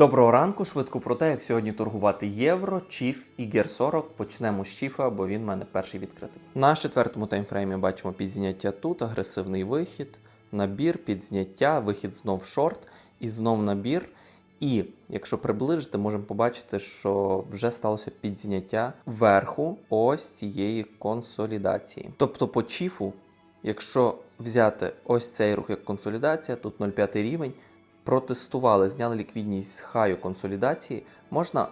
Доброго ранку, швидко про те, як сьогодні торгувати євро, чіф і гер 40. Почнемо з чіфа, бо він в мене перший відкритий. На четвертому таймфреймі бачимо підзняття тут, агресивний вихід, набір, підзняття, вихід знов шорт і знов набір. І якщо приближити, можемо побачити, що вже сталося підзняття верху ось цієї консолідації. Тобто по чіфу, якщо взяти ось цей рух як консолідація, тут 0,5 рівень, протестували, зняли ліквідність з хаю консолідації, можна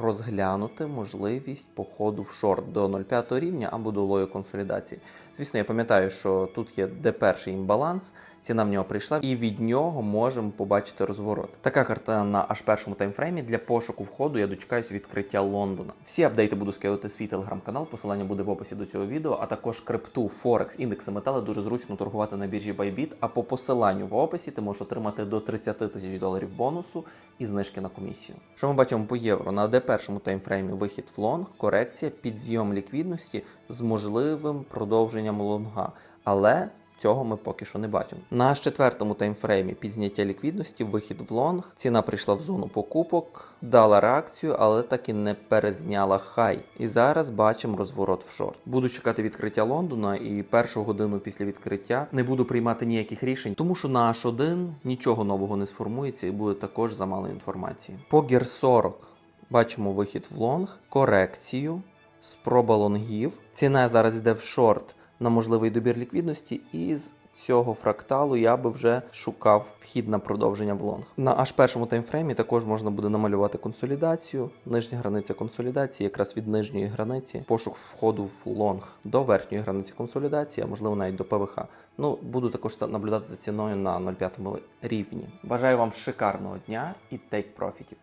розглянути можливість походу в шорт до 0,5 рівня або до лою консолідації. Звісно, я пам'ятаю, що тут є де перший імбаланс, ціна в нього прийшла, і від нього можемо побачити розворот. Така карта на аж першому таймфреймі для пошуку входу я дочекаюсь відкриття Лондона. Всі апдейти буду скидати свій телеграм-канал, посилання буде в описі до цього відео, а також крипту, Форекс, індекси метали дуже зручно торгувати на біржі Bybit, а по посиланню в описі ти можеш отримати до 30 тисяч доларів бонусу і знижки на комісію. Що ми бачимо по євро? На першому таймфреймі вихід в лонг, корекція, підзйом ліквідності з можливим продовженням лонга. Але Цього ми поки що не бачимо. На четвертому таймфреймі підзняття ліквідності, вихід в лонг. Ціна прийшла в зону покупок, дала реакцію, але так і не перезняла хай. І зараз бачимо розворот в шорт. Буду чекати відкриття Лондона і першу годину після відкриття не буду приймати ніяких рішень, тому що на H1 нічого нового не сформується і буде також замало інформації. По гір 40 бачимо вихід в лонг, корекцію, спроба лонгів. Ціна зараз йде в шорт на можливий добір ліквідності, і з цього фракталу я би вже шукав вхід на продовження в лонг. На аж першому таймфреймі також можна буде намалювати консолідацію. Нижня границя консолідації, якраз від нижньої границі, пошук входу в лонг до верхньої границі консолідації, а можливо навіть до ПВХ. Ну, буду також наблюдати за ціною на 0,5 рівні. Бажаю вам шикарного дня і тейк профітів.